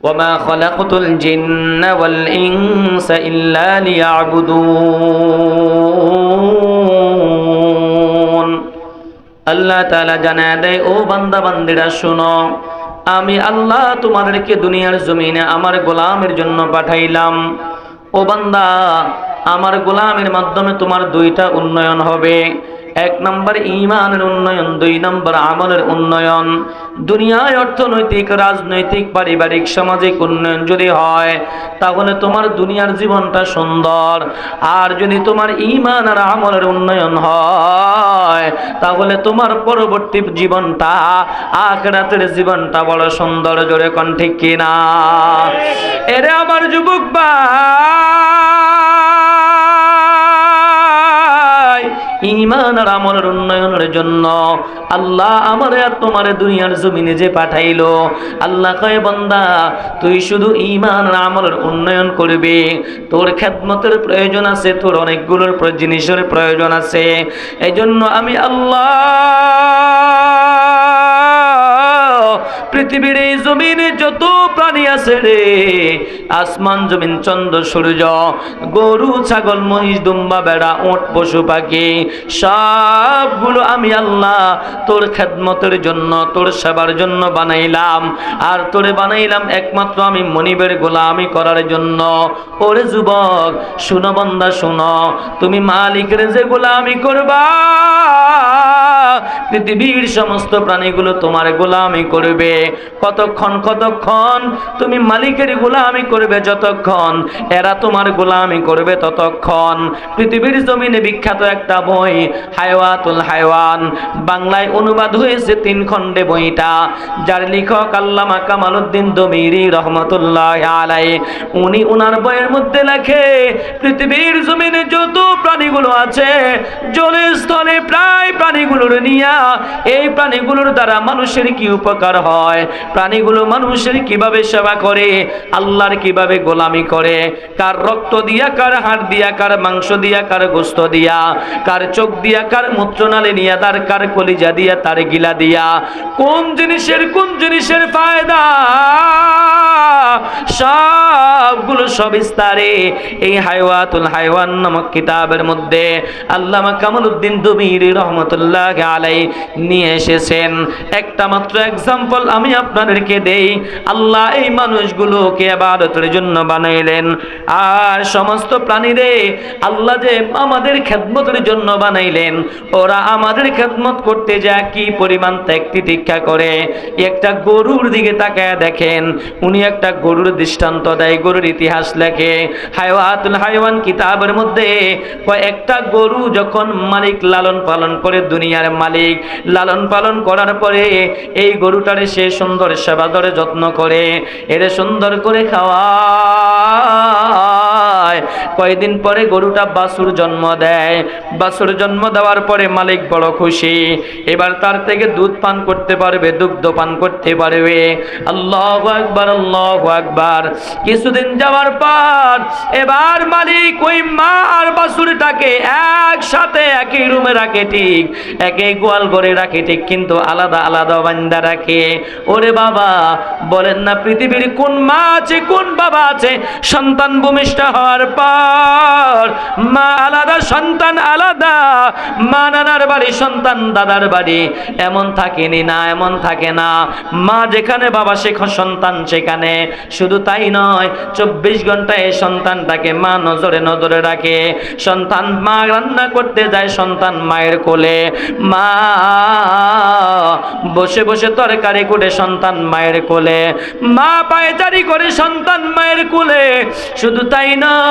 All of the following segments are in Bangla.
وما خلقت الجن والإنس إلا ليعبدون আল্লাহ তাআলা জানায় দেয় ও বান্দা বান্দিরা শোনো আমি আল্লাহ তোমাদেরকে দুনিয়ার জমিনে আমার গোলামের জন্য পাঠাইলাম ও বান্দা আমার গোলামের মাধ্যমে তোমার দুইটা উন্নয়ন হবে। এক নম্বর ইমানের উন্নয়ন, দুই নম্বর আমলের উন্নয়ন। দুনিয়ায় অর্থনৈতিক, রাজনৈতিক, পারিবারিক, সামাজিক উন্নয়ন যদি হয়, তাহলে তোমার দুনিয়ার জীবনটা সুন্দর। আর যদি তোমার ইমান আর আমলের উন্নয়ন হয়, তাহলে তোমার পরবর্তী জীবনটা, আখরাতের জীবনটা বড় সুন্দর। জোরে কন ঠিক কিনা? এরে আমার যুবক ভাই! ইমান আর আমলের উন্নয়নের জন্য। আল্লাহ আমার আর তোমার দুনিয়ার জমিনে যে পাঠাইলো, আল্লাহ কয়, বন্দা, তুই শুধু ইমান আর আমলের উন্নয়ন করবি। তোর খেদমতের প্রয়োজন আছে, তোর অনেকগুলোর জিনিসের প্রয়োজন আছে। এই জন্য আমি আল্লাহ পৃথিবীর এই জমিনে যত প্রাণী আছে রে, আসমান জমিন, চন্দ্র, সূর্য, গরু, ছাগল, মহিষ, দুম্বা বেড়া ওট পশু, পাখি, সবগুলো আমি আল্লাহ তোর খেদমতের জন্য, তোর সেবার জন্য বানাইলাম। আর তোরে বানাইলাম একমাত্র আমি মনিবের গোলামি করার জন্য। ওরে যুবক, শুনো বন্দা শুনো, তুমি মালিকের যে গোলামি করবা, পৃথিবীর সমস্ত প্রাণীগুলো তোমার গোলামি করবে কতক্ষণ কতক্ষণ? তুমি মালিকের গোলামি করবে যতক্ষণ। এরা তোমার গোলামি করবে ততক্ষণ। পৃথিবীর জমিনে বিখ্যাত একটা বই, হায়ওয়াতুল হায়ওয়ান। বাংলায় অনুবাদ হয়েছে তিন খণ্ডে বইটা। যার লেখক আল্লামা কামালউদ্দিন দমিরি রহমতুল্লাহ আলাই উনি উনার বইয়ের মধ্যে লেখে, পৃথিবীর জমিনে যত প্রাণীগুলো আছে জলে স্থলে প্রায় প্রাণীগুলোর নিয়া, এই প্রাণীগুলোর দ্বারা মানুষের কি উপকার হয়। প্রাণীগুলো মানুষের কীভাবে সেবা করে, আল্লাহর কীভাবে গোলামি করে? কার রক্ত দিয়া, কার হাড় দিয়া, কার মাংস দিয়া, কার গোস্ত দিয়া? কার চোখ দিয়া, কার মূত্রনালী নিয়া তার কার কলিজা দিয়া, তার গিলা দিয়া? কোন জিনিসের কোন জিনিসের ফায়দা? সবগুলো সবিস্তারে এই হাইওয়াতুল হাইওয়ান নামক কিতাবের মধ্যে আল্লামা কামালউদ্দিন দুমিরি রহমতুল্লাহ আলাই নিয়ে এসেছেন। একটা মাত্র এক্সাম্পল আমি আপনাদেরকে দেই। আল্লাহ এই মানুষগুলোকে আবাদতের জন্য বানাইলেন। আর সমস্ত প্রাণীরে আল্লাহ যে আমাদের খেদমতের জন্য বানাইলেন, ওরা আমাদের খেদমত করতে যায় কি পরিমাণ ত্যাগ তিতিক্ষা করে। একটা গরুর দিকে তাকায় দেখেন, উনি একটা গরুর দৃষ্টান্ত দেয়, গরুর ইতিহাস লেখে। হায়ওয়াতুল হায়ওয়ান কিতাবের মধ্যে একটা গরু যখন মালিক লালন পালন করে দুনিয়ার মালিক, লালন পালন করার পরে এই গরুটারে সে সুন্দর সেবা ধরে যত্ন করে, এরে সুন্দর করে খাওয়ায় কয়েকদিন পরে গরুটা বাছুর জন্ম দেয়। বাছুর জন্ম দেওয়ার পরে মালিক বড় খুশি। এবার তার থেকে দুধ পান করতে পারবে, দুগ্ধ পান করতে পারবে। আল্লাহ আকবার আল্লাহ আকবার। কিছুদিন যাওয়ার পর এবার মালিক ওই মা আর বাছুরটাকে একসাথে একই রুমে রাখে ঠিক। একই গোয়াল ঘরে রাখে ঠিক, কিন্তু আলাদা আলাদা বান্দা রাখে। ওরে বাবা, বলেন না পৃথিবীর কোন মা আছে, কোন বাবা আছে? সন্তান ভূমিষ্ঠ হওয়ার পর মা আলাদা, সন্তান আলাদা। মা নানার বাড়ি, সন্তান দাদার বাড়ি। এমন থাকেনি না, এমন থাকে না। মা যেখানে, বাবা শেখ, সন্তান সেখানে। শুধু তাই নয়, চব্বিশ ঘন্টায় সন্তানটাকে মা নজরে নজরে রাখে। সন্তান মা রান্না করতে যায়, সন্তান মায়ের কোলে। মা বসে বসে তরকারি করে সন্তান মায়ের কোলে। মা পায়চারি করে সন্তান মায়ের কোলে। শুধু তাই নয়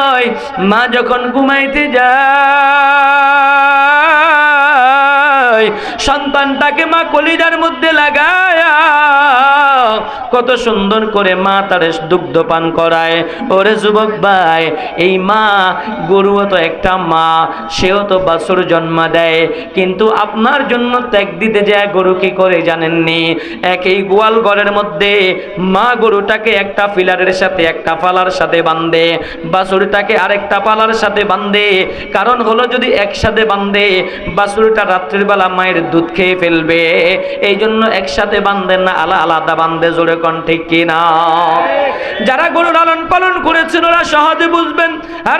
মা যখন ঘুমাইতে যায় সন্তানটাকে মা কলিজার মধ্যে লাগায় কত সুন্দর করে মা তার দুগ্ধ পান করায়। ওরে যুবক ভাই, এই মা গরুও তো একটা মা, সেও তো বাছুর জন্ম দেয়। কিন্তু আপনার জন্য ত্যাগ দিতে যায় গরু কি করে জানেননি? এক এই গোয়াল ঘরের মধ্যে মা গরুটাকে একটা পিলারের সাথে, একটা পালার সাথে বান্ধে বাছুরটাকে আরেকটা পালার সাথে বান্ধে কারণ হলো যদি একসাথে বান্ধে বাছুরটা রাত্রির বেলা মায়ের দুধ খেয়ে ফেলবে। এই জন্য একসাথে বান্ধেন না আলা আলাদা বান্ধে জোরে কন ঠিক কিনা? যারা গরু লালন পালন করেছেন, ওরা সহজে বুঝবেন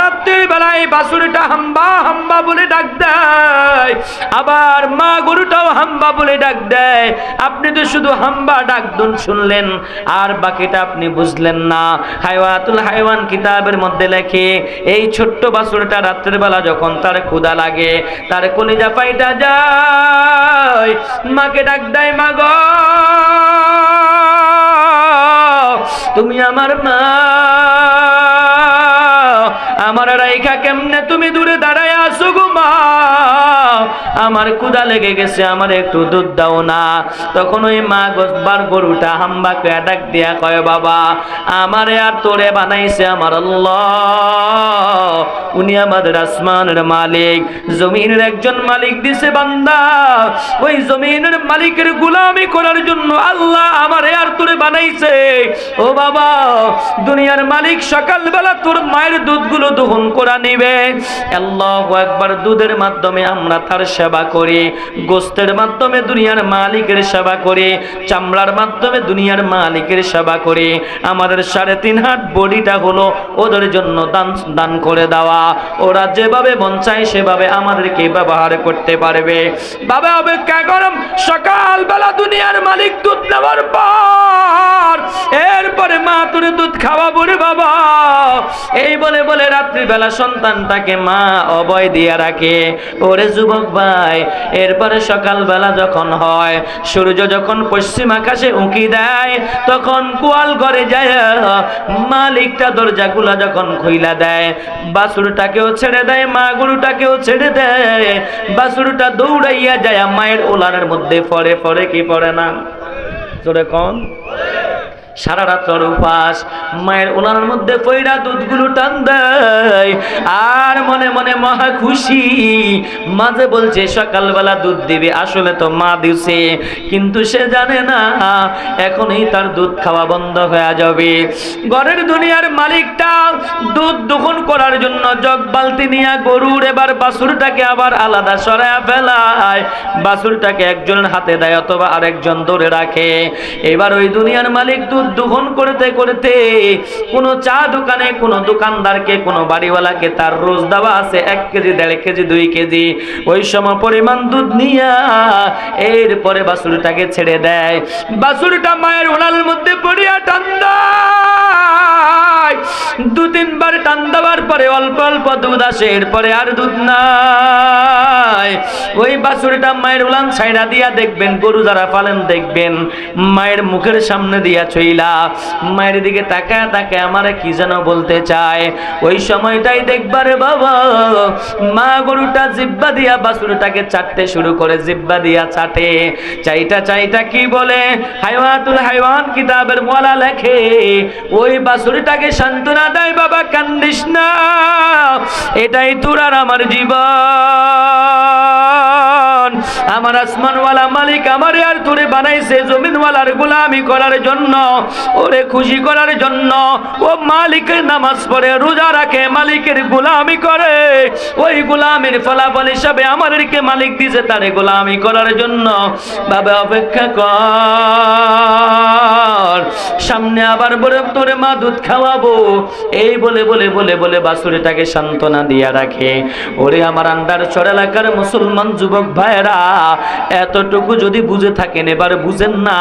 রাত্রির বেলায় বাসুরিটা হাম্বা হাম্বা বলে ডাক দেয়। আবার মা গরুটাও হাম্বা বলে ডাক দেয়। আপনি তো শুধু হাম্বা ডাক দুন শুনলেন, আর বাকিটা আপনি বুঝলেন না। হাইওয়াতুল হাইওয়ান কিতাবের মধ্যে লেখে, এই ছোট্ট বাসুরটা রাত্রের বেলা যখন তার ক্ষুদা লাগে, তার কলিজা পাইটা যায়। মাকে ডাক দেয়, মা গো তুমি আমার মা। আমার রাইখা কেমনে তুমি দূরে দাঁড়ায় আসো গো মা? আমার ক্ষুদা লেগে গেছে, আমার একটু দুধ দাও না। তখন ওই মা গোসবার গরুটা হাম্বাকে ডাক দিয়া কয়, বাবা, আমারে আর তোরে বানাইছে আমার আল্লাহ। উনি আমাদের আসমানের মালিক, জমিনের একজন মালিক দিছে বান্দা। ওই জমিনের মালিকের গুলামি করার জন্য আল্লাহ আমারে আর তোরে বানাইছে। ও বাবা, দুনিয়ার মালিক সকালবেলা তোর মায়ের দুধগুলো দহন করা নিবে। আল্লাহ একবার দুধের মাধ্যমে আমরা তার সেবা করি, গোস্তের মাধ্যমে দুনিয়ার মালিকের সেবা করি, চামড়ার মাধ্যমে দুনিয়ার মালিকের সেবা করি। আমাদের সাড়ে তিন হাত বডিটা হলো ওদের জন্য দান দান করে দেওয়া। ওরা যেভাবে মন চায় সেভাবে আমাদেরকে ব্যবহার করতে পারবে। বাবা অপেক্ষা করম সকালবেলা দুনিয়ার মালিক দুধ নেওয়ার পর, এরপরে মা তোরে দুধ খাওয়াবো রে বাবা। এই বলে বলে রাত্রিবেলা সন্তানটাকে মা অবয় দিয়া রাখে। ওরে যুবক ভাই, এরপরে সকালবেলা যখন হয়, সূর্য যখন পশ্চিম আকাশে উঁকি দেয়, তখন কুয়াল ঘরে যায়, মালিকটা দরজাগুলা যখন খুইলা দেয়, বাসুরটাকেও ছেড়ে দেয়, মা গরুটাকেও ছেড়ে দেয়। বাসুরটা দৌড়াইয়া যায়, মায়ের ওলানের মধ্যে পড়ে পড়ে কি পড়ে না? তোরে কন। সারা রাত্র উপাস। মায়ের ওলার মধ্যে পয়রা দুধগুলো টান দেয়। আর মনে মনে মহা খুশি। মাঝে বলছে, সকালবেলা দুধ দিবে, আসলে তো মা দিছে। কিন্তু সে জানে না, এখনই তার দুধ খাওয়া বন্ধ হয়ে যাবে। ঘরের দুনিয়ার মালিকটা দুধ দোহন করার জন্য জগ বালতি নিয়ে গরুর এবার বাসুরটাকে আবার আলাদা সরায়া ফেলায়। বাসুরটাকে একজনের হাতে দেয় অথবা আরেকজন ধরে রাখে। এবার ওই দুনিয়ার মালিক দুধ দোহন করতে করতে কোনো চা দোকানে কোনো দোকানদারকে, কোনো বাড়িওয়ালাকে তার রোজ দেওয়া আছে এক কেজি, দেড় কেজি, দুই কেজি। ওই সময় পরিমাণ দুধ নিয়া এরপরে বাছুরটাকে ছেড়ে দেয়। বাছুরটা মায়ের ওনার মধ্যে পড়িয়া ঠান্ডা দু তিনবার টান দেওয়ার পরে অল্প অল্প দুধ আসে, এরপরে আর দুধ নাই। ওই বাছুরটা মায়ের উলান ছাইড়া দিয়া দেখবেন, গরু যারা পালেন দেখবেন, মায়ের মুখের সামনে দিয়া ছইলা মায়ের দিকে তাকায় তাকায় আমারে কি যেন বলতে চায়। ওই সময়টাই দেখবারে বাবা, মা গরুটা জিব্বা দিয়া বাছুরটাকে চাটতে শুরু করে, জিব্বা দিয়া চাটে। চাইটা চাইটা কি বলে? হাইওয়াতুল হাইওয়ান কিতাবের মোলা লেখে, ওই বাছুরটাকে সান্ত্বনা দেয়, বাবা, কান্দিস না, এটাই তোর আর আমার জীবন। আমার আসমানওয়ালা মালিক আমার আর তোরে বানাইছে জমিনওয়ালার গোলামি করার জন্য, ওরে খুশি করার জন্য। ও মালিকের নামাজ পড়ে, রোজা রাখে, মালিকের গোলামি করে। ওই গোলামের ফলাফল হিসাবে আমাদেরকে মালিক দিছে তারে গোলামি করার জন্য। বাবা, অপেক্ষা কর। সামনে আবার বলে, তোরে মা দুধ খাওয়াবো। এই বলে বলে বলে বলে বাসুরিটাকে সান্ত্বনা দিয়া রাখে। ওরে আমার আন্ডার চর এলাকার মুসলমান যুবক ভাইরা এতটুকু যদি বুঝে থাকেন, এবার বুঝেন না,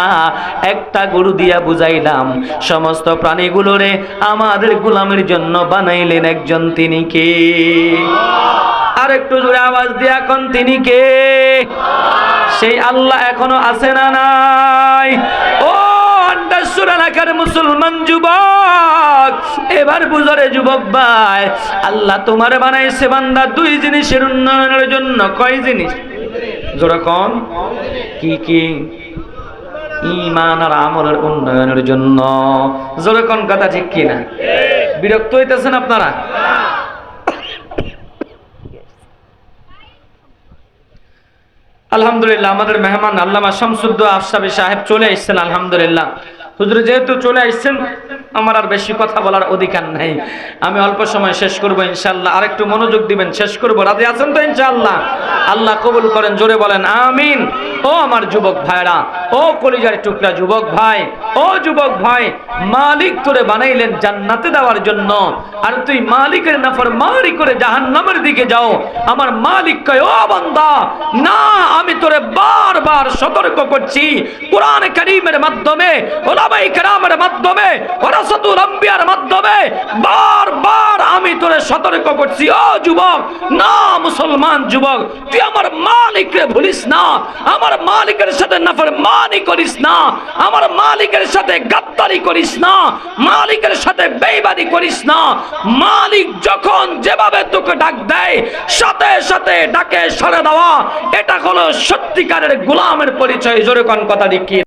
একটা গরু দিয়া বুঝাইলাম, সমস্ত প্রাণীগুলোরে আমাদের গোলামের জন্য বানাইলেন একজন তিনি কে? আর একটু জোরে আওয়াজ দিয়ে এখন তিনি কে? সেই আল্লাহ এখনও আছে না নাই? ও আল্লাহ তোমার বানাইছে বান্দা দুই জিনিসের উন্নয়নের জন্য। কয় জিনিস? জোরা কম কি কি? ইমান আর আমলের উন্নয়নের জন্য। জোরে কোন কথা ঠিক কিনা? বিরক্ত হইতেছেন আপনারা? আলহামদুলিল্লাহ, আমাদের মেহমান আল্লামা শামসুদ্দ আফসাবি সাহেব চলে এসেছেন, আলহামদুলিল্লাহ। হুজুর যেহেতু চলে আসছেন, আমার আর বেশি কথা বলার অধিকার নাই। আমি অল্প সময় শেষ করব ইনশাল্লাহ আর একটু মনোযোগ দিবেন, শেষ করব। রাজি আছেন তো ইনশাল্লাহ আল্লাহ কবুল করেন, জোরে বলেন, আমিন। ও আমার যুবক ভাইরা, ও কলিজার টুকরা যুবক ভাই, ও যুবক ভাই, মালিক তোরে বানাইলেন জান্নাতে দেওয়ার জন্য। আর তুই মালিকের নাফর মারি করে জাহান্নামের দিকে যাও। আমার মালিক কয়, ও বান্দা, না, আমি তোরে বারবার সতর্ক করছি। কোরআন করিমের মাধ্যমে তুই আমার মালিককে না। আমার মালিকের সাথে নাফর করিস না। আমার মালিকের সাথে গাদ্দারি করিস না। মালিকের সাথে করিস না। মালিক যখন যেভাবে তোকে ডাক দেয়, সাথে সাথে ডাকে সরে দেওয়া, এটা হলো সত্যিকারের গোলামের পরিচয়। জোরে কথা কি?